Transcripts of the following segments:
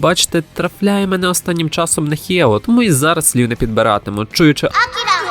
Бачите, трафляє мене останнім часом нехієво, тому і зараз слів не підбиратиму. Чуючи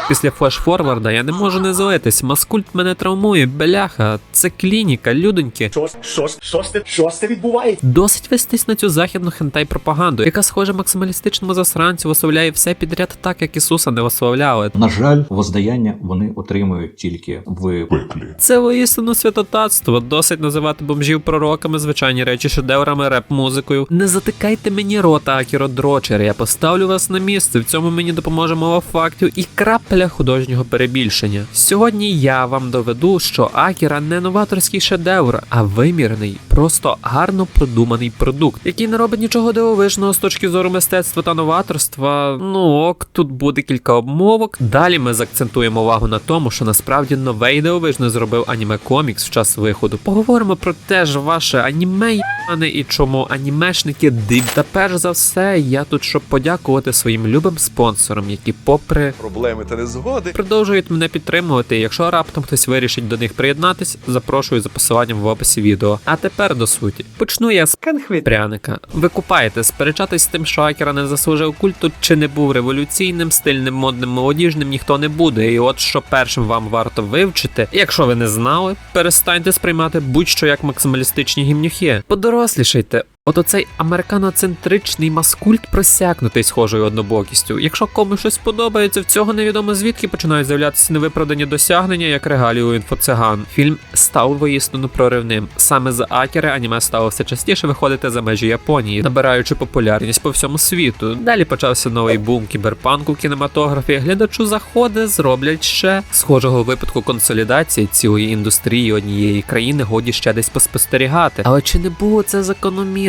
після флеш-форварда, я не можу не злитись. Маскульт мене травмує, бляха, це клініка, людоньки. Що, що, що, що, що це відбувається? Досить вестись на цю західну хентай-пропаганду, яка, схоже, максималістичному засранцю висловляє все підряд так, як Ісуса не висловляли. На жаль, воздаяння вони отримують тільки в пеклі. Це воістину святотатство. Досить називати бомжів пророками, звичайні речі, шедеврами, реп-музикою. Не затикайте мені рота, Акіро Дрочер. Я поставлю вас на місце. В цьому мені допоможе мова фактів і крапля художнього перебільшення. Сьогодні я вам доведу, що Акіра не новаторський шедевр, а вимірний, просто гарно продуманий продукт, який не робить нічого дивовижного з точки зору мистецтва та новаторства. Ну ок, тут буде кілька обмовок. Далі ми заакцентуємо увагу на тому, що насправді нове і дивовижне зробив аніме комікс в час виходу. Поговоримо про те ж ваше аніме єбане і чому анімешники див. Та перш за все, я тут щоб подякувати своїм любим спонсорам, які, попри Проблеми та незгоди. продовжують мене підтримувати. Якщо раптом хтось вирішить до них приєднатись, запрошую за посиланням в описі відео. А тепер до суті. Почну я з пряника. Ви купаєте, сперечатись з тим, що Акера не заслужив культу, чи не був революційним, стильним, модним, молодіжним, ніхто не буде. І от що першим вам варто вивчити, якщо ви не знали, перестаньте сприймати будь-що як максималістичні гімнюхи. Подорослішайте. От оцей американоцентричний маскульт просякнутий схожою однобокістю. Якщо комусь щось подобається, в цього невідомо звідки починають з'являтися невиправдані досягнення, як регалії у інфоциган. Фільм став воістину проривним. Саме з Акери аніме стало все частіше виходити за межі Японії, набираючи популярність по всьому світу. Далі почався новий бум кіберпанку в кінематографі. Глядачу заходи зроблять ще схожого випадку консолідації цілої індустрії однієї країни годі ще десь поспостерігати. Але чи не було це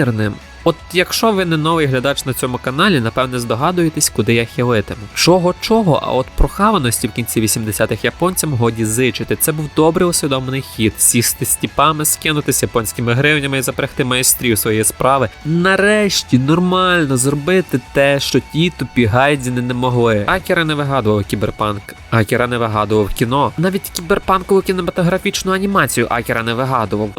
закономірним? От якщо ви не новий глядач на цьому каналі, напевне здогадуєтесь, куди я хилитиму. Чого чого, а от прохаваності в кінці 80-х японцям годі зичити. Це був добре усвідомлений хід. Сісти з тіпами, скинутися японськими гривнями і запрягти майстрів своєї справи. Нарешті нормально зробити те, що ті тупі гайдзіни не могли. Акера не вигадував кіберпанк. Акера не вигадував кіно. Навіть кіберпанкову кінематографічну анімацію Акера не вигадував.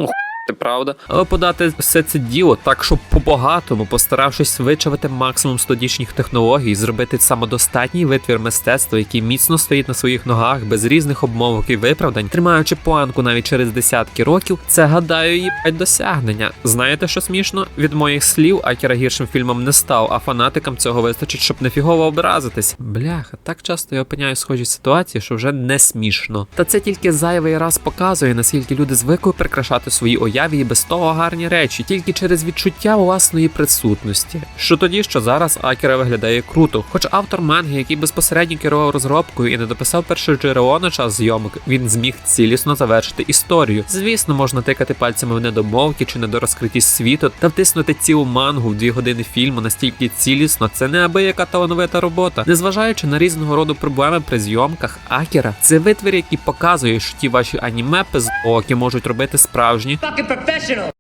Це правда. Але подати все це діло так, щоб по-багатому, постаравшись вичавити максимум стодічних технологій, зробити самодостатній витвір мистецтва, який міцно стоїть на своїх ногах, без різних обмовок і виправдань, тримаючи планку навіть через десятки років, це гадаю їбать досягнення. Знаєте, що смішно? Від моїх слів Акіра гіршим фільмом не став, а фанатикам цього вистачить, щоб нефігово образитись. Бляха, так часто я опиняю схожі ситуації, що вже не смішно. Та це тільки зайвий раз показує, наскільки люди звикли прикрашати свої уяві і без того гарні речі, тільки через відчуття власної присутності. Що тоді, що зараз Акіра виглядає круто, хоч автор манги, який безпосередньо керував розробкою і не дописав перше джерело на час зйомок, він зміг цілісно завершити історію. Звісно, можна тикати пальцями в недомовки чи недорозкритість світу та втиснути цілу мангу в дві години фільму настільки цілісно, це неабияка талановита робота. Незважаючи на різного роду проблеми при зйомках, Акіра це витвір, який показує, що ті ваші аніме пиздоки можуть робити справжні professional.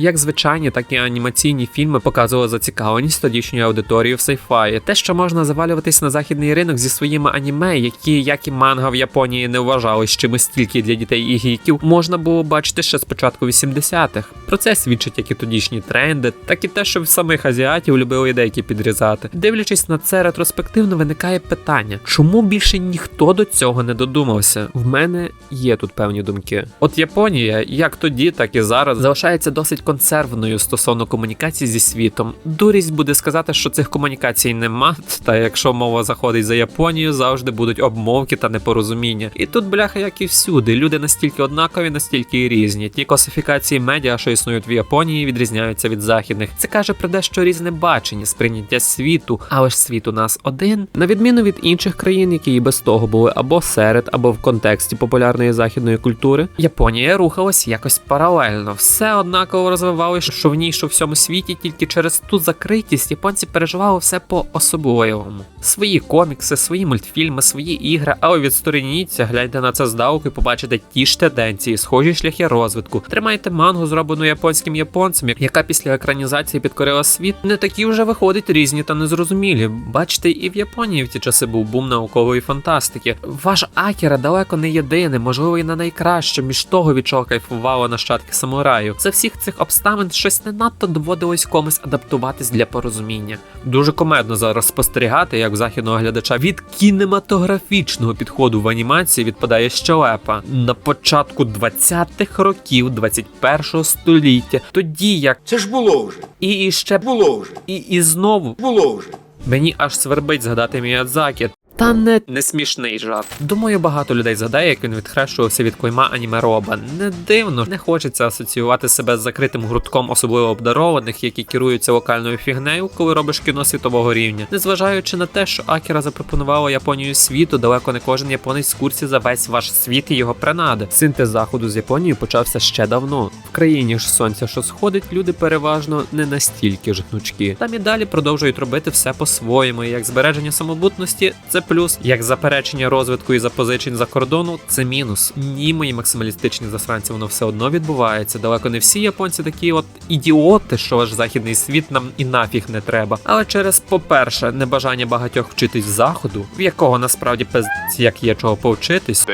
Як звичайні, так і анімаційні фільми показували зацікавленість тодішньої аудиторії в сайфаї. Те, що можна завалюватись на західний ринок зі своїми аніме, які, як і манга в Японії, не вважались чимось тільки для дітей і гіків, можна було бачити ще з початку 80-х. Про це свідчать як і тодішні тренди, так і те, що в самих азіатів любили ідейки підрізати. Дивлячись на це ретроспективно, виникає питання, чому більше ніхто до цього не додумався? В мене є тут певні думки. От Японія, як тоді, так і зараз, залишається досить консервною стосовно комунікацій зі світом. Дурість буде сказати, що цих комунікацій нема. Та якщо мова заходить за Японію, завжди будуть обмовки та непорозуміння. І тут бляха, як і всюди, люди настільки однакові, настільки і різні. Ті класифікації медіа, що існують в Японії, відрізняються від західних. Це каже про дещо різне бачення, сприйняття світу, але ж світ у нас один. На відміну від інших країн, які і без того були або серед, або в контексті популярної західної культури, Японія рухалась якось паралельно. Все однаково розвивалося, що в ній, що в всьому світі, тільки через ту закритість японці переживали все по особливому. Свої комікси, свої мультфільми, свої ігри, але відстороніться, гляньте на це здалеку і побачите ті ж тенденції, схожі шляхи розвитку. Тримайте мангу, зроблену японським японцем, яка після екранізації підкорила світ, не такі вже виходить різні та незрозумілі. Бачите, і в Японії в ті часи був бум наукової фантастики. Ваш Акіра далеко не єдиний, можливо, і не найкраще між того, від чого кайфували нащадки самураїв. За всіх цих обставин щось не надто доводилось комусь адаптуватись для порозуміння. Дуже комедно зараз спостерігати, як в західного глядача від кінематографічного підходу в анімації відпадає щелепа на початку 20-х років 21-го століття, тоді як Це ж було вже. і, і ще Було вже. і, і знову Було вже. Мені аж свербить згадати Міядзакі. Та не, не смішний жарт. Думаю, багато людей згадає, як він відхрещувався від клейма аніме Роба. Не дивно, не хочеться асоціювати себе з закритим гуртком особливо обдарованих, які керуються локальною фігнею, коли робиш кіно світового рівня. Незважаючи на те, що Акіра запропонувала Японію світу, далеко не кожен японець в курсі за весь ваш світ і його принади. Синтез заходу з Японією почався ще давно. В країні ж сонця, що сходить, люди переважно не настільки ж гнучкі. Там і далі продовжують робити все по-своєму. Як збереження самобутності це плюс, як заперечення розвитку і запозичень за кордону це мінус. Ні, мої максималістичні засранці, воно все одно відбувається. Далеко не всі японці такі от ідіоти, що ваш західний світ нам і нафіг не треба. Але через, по-перше, небажання багатьох вчитись заходу, в якого насправді пиздець як є чого повчитись.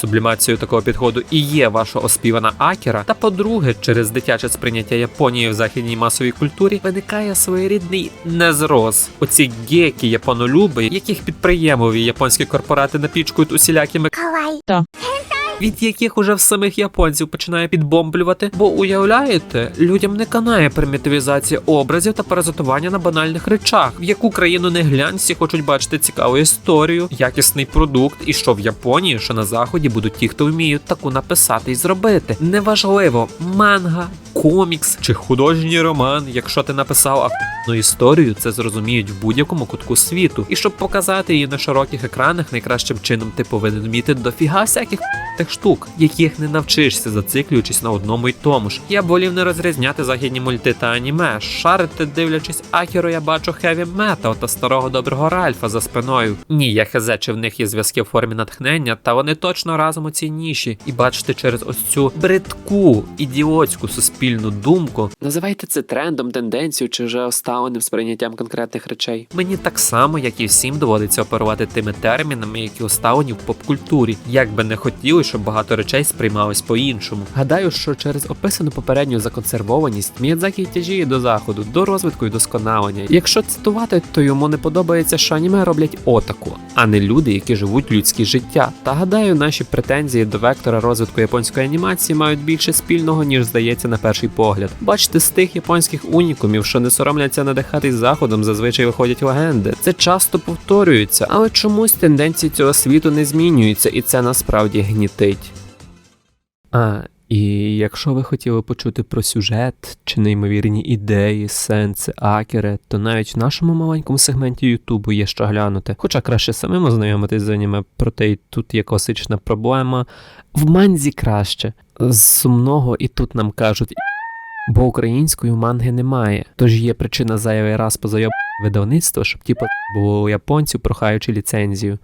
Сублімацією такого підходу і є ваша оспівана акера. Та по-друге, через дитяче сприйняття Японії в західній масовій культурі виникає своєрідний незроз. Оці гекі японолюби, яких підприємові японські корпорати напічкують усілякими від яких уже в самих японців починає підбомблювати. Бо уявляєте, людям не канає примітивізація образів та паразитування на банальних речах, в яку країну не глянь, всі хочуть бачити цікаву історію, якісний продукт, і що в Японії, що на заході будуть ті, хто вміють таку написати і зробити. Неважливо, манга, комікс чи художній роман. Якщо ти написав ахуєнну історію, це зрозуміють в будь-якому кутку світу. І щоб показати її на широких екранах, найкращим чином ти повинен вміти дофіга всяких тих штук, яких не навчишся, зациклюючись на одному й тому ж. Я волів не розрізняти західні мульти та аніме. Шарити, дивлячись Акіро, я бачу хеві метал та старого доброго Ральфа за спиною. Ні, я хз, чи в них є зв'язки в формі натхнення, та вони точно разом у цій ніші. І бачите через ось цю бридку, ідіотську суспільну думку. Називайте це трендом, тенденцією чи вже оставленим сприйняттям конкретних речей. Мені так само, як і всім доводиться оперувати тими термінами, які оставлені в поп-культурі. Як би не хотіли, щоб багато речей сприймалось по-іншому. Гадаю, що через описану попередню законсервованість Міядзакі тяжіє до заходу, до розвитку і досконалення. Якщо цитувати, то йому не подобається, що аніме роблять отаку, а не люди, які живуть людське життя. Та гадаю, наші претензії до вектора розвитку японської анімації мають більше спільного, ніж здається на перший погляд. Бачите, з тих японських унікумів, що не соромляться надихатись заходом, зазвичай виходять легенди. Це часто повторюється, але чомусь тенденції цього світу не змінюються, і це насправді гнітить. А, і якщо ви хотіли почути про сюжет чи неймовірні ідеї, сенси, акери, то навіть в нашому маленькому сегменті Ютубу є що глянути. Хоча краще самим ознайомитись з аніме, проте й тут є класична проблема. В манзі краще. З сумного і тут нам кажуть. Бо української манги немає, тож є причина зайвий раз позайоб видавництво, щоб типу було японців, прохаючи ліцензію.